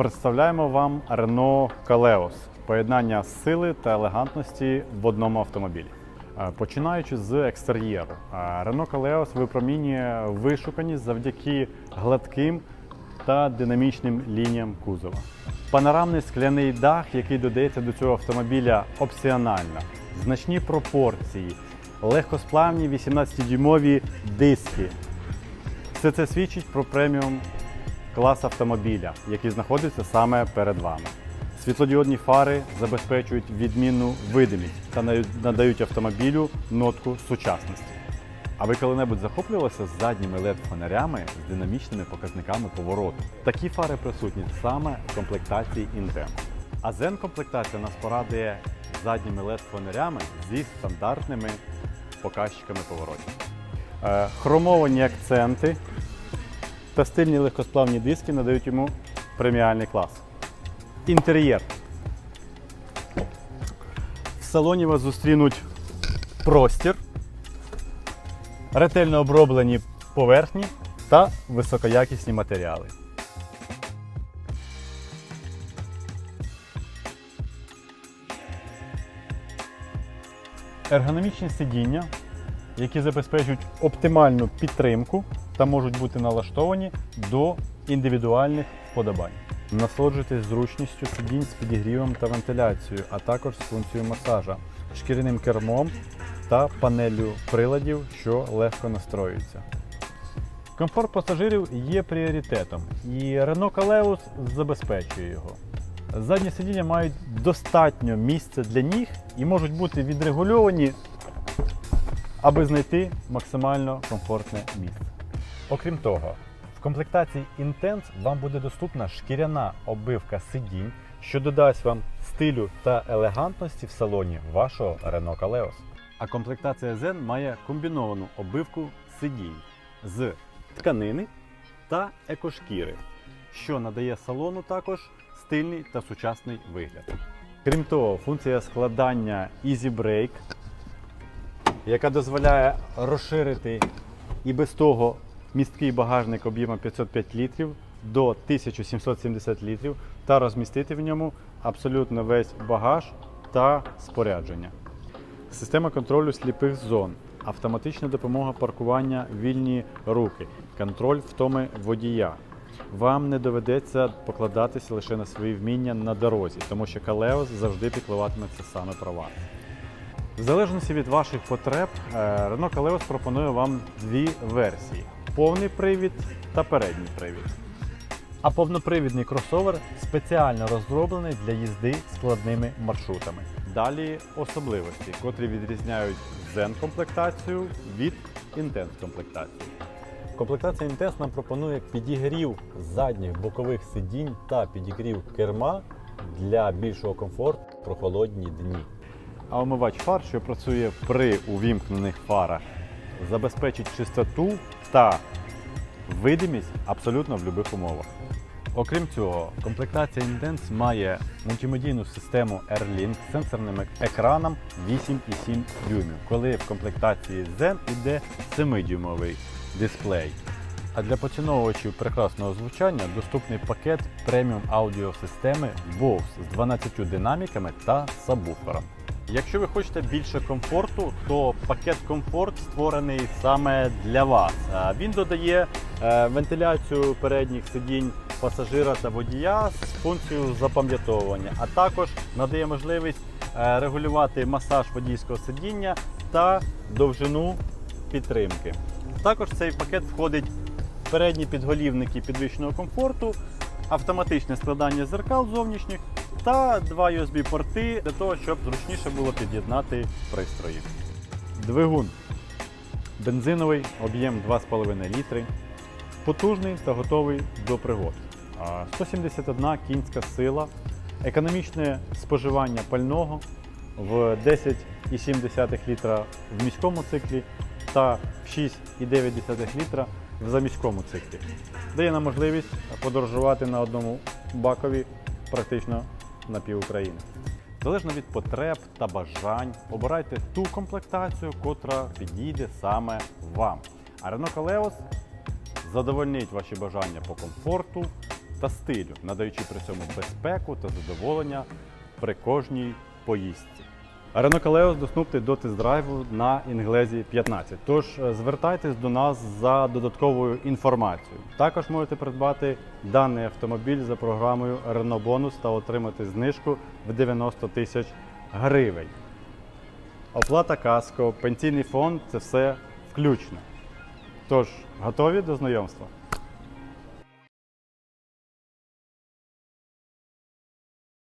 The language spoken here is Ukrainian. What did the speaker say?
Представляємо вам Renault Kaleos – поєднання сили та елегантності в одному автомобілі. Е, Починаючи з екстер'єру, е, Renault Kaleos випромінює вишуканість завдяки гладким та динамічним лініям кузова. Панорамний скляний дах, який додається до цього автомобіля опціонально, значні пропорції, легкосплавні 18-дюймові диски, все це свідчить про преміум клас автомобіля, який знаходиться саме перед вами. Світлодіодні фари забезпечують відмінну видимість та надають автомобілю нотку сучасності. А ви коли-небудь захоплювалися задніми LED-фонарями з динамічними показниками повороту? Такі фари присутні саме в комплектації Intense. А Zen комплектація нас порадує задніми LED-фонарями зі стандартними показчиками поворотів. Е, Хромовані акценти та стильні легкосплавні диски надають йому преміальний клас. Інтер'єр. В салоні вас зустрінуть простір, ретельно оброблені поверхні та високоякісні матеріали. Ергономічні сидіння, які забезпечують оптимальну підтримку та можуть бути налаштовані до індивідуальних вподобань. Насолоджуйтесь зручністю сидінь з підігрівом та вентиляцією, а також з функцією масажа, шкіряним кермом та панеллю приладів, що легко настроюється. Комфорт пасажирів є пріоритетом, і Renault Kaleos забезпечує його. Задні сидіння мають достатньо місця для ніг і можуть бути відрегульовані, аби знайти максимально комфортне місце. Окрім того, в комплектації Intense вам буде доступна шкіряна оббивка сидінь, що додасть вам стилю та елегантності в салоні вашого Renault Kaleos. А комплектація Zen має комбіновану оббивку сидінь з тканини та екошкіри, що надає салону також стильний та сучасний вигляд. Крім того, функція складання Easy Brake, яка дозволяє розширити і без того місткий багажник об'ємом 505 літрів до 1770 літрів та розмістити в ньому абсолютно весь багаж та спорядження. Система контролю сліпих зон, автоматична допомога паркування вільні руки, контроль втоми водія. Вам не доведеться покладатися лише на свої вміння на дорозі, тому що Калеос завжди піклуватиметься саме про вас. В залежності від ваших потреб, е, Renault Kaleos пропонує вам дві версії: повний привід та передній привід. А повнопривідний кросовер спеціально розроблений для їзди складними маршрутами. Далі особливості, котрі відрізняють Zen комплектацію від Intense комплектації. Комплектація Intense нам пропонує підігрів задніх бокових сидінь та підігрів керма для більшого комфорту в прохолодні дні. А омивач фар, що працює при увімкнених фарах, забезпечить чистоту та видимість абсолютно в будь-яких умовах. Окрім цього, комплектація Intense має мультимедійну систему AirLink з сенсорним екраном 8,7 дюймів, коли в комплектації Zen іде 7-дюймовий дисплей. А для поціновувачів прекрасного звучання доступний пакет преміум аудіосистеми Bose з 12 динаміками та сабвуфером. Якщо ви хочете більше комфорту, то пакет комфорт створений саме для вас. Він додає е, вентиляцію передніх сидінь пасажира та водія з функцією запам'ятовування, а також надає можливість е, регулювати масаж водійського сидіння та довжину підтримки. Також в цей пакет входить передні підголівники підвищеного комфорту, автоматичне складання зеркал зовнішніх та два USB-порти для того, щоб зручніше було під'єднати пристрої. Двигун бензиновий, об'єм 2,5 літри, потужний та готовий до пригод. 171 кінська сила, економічне споживання пального в 10,7 літра в міському циклі та в 6,9 літра в заміському циклі. Дає нам можливість подорожувати на одному бакові практично на пів України. Залежно від потреб та бажань, обирайте ту комплектацію, котра підійде саме вам. А Renault Калеос задовольнить ваші бажання по комфорту, та стилю, надаючи при цьому безпеку та задоволення при кожній поїздці. Renault Kaleos доступний до тест-драйву на Інглезі 15. Тож е, звертайтесь до нас за додатковою інформацією. Також можете придбати даний автомобіль за програмою Renault Bonus та отримати знижку в 90 тисяч гривень. Оплата каско, пенсійний фонд це все включно. Тож, готові до знайомства?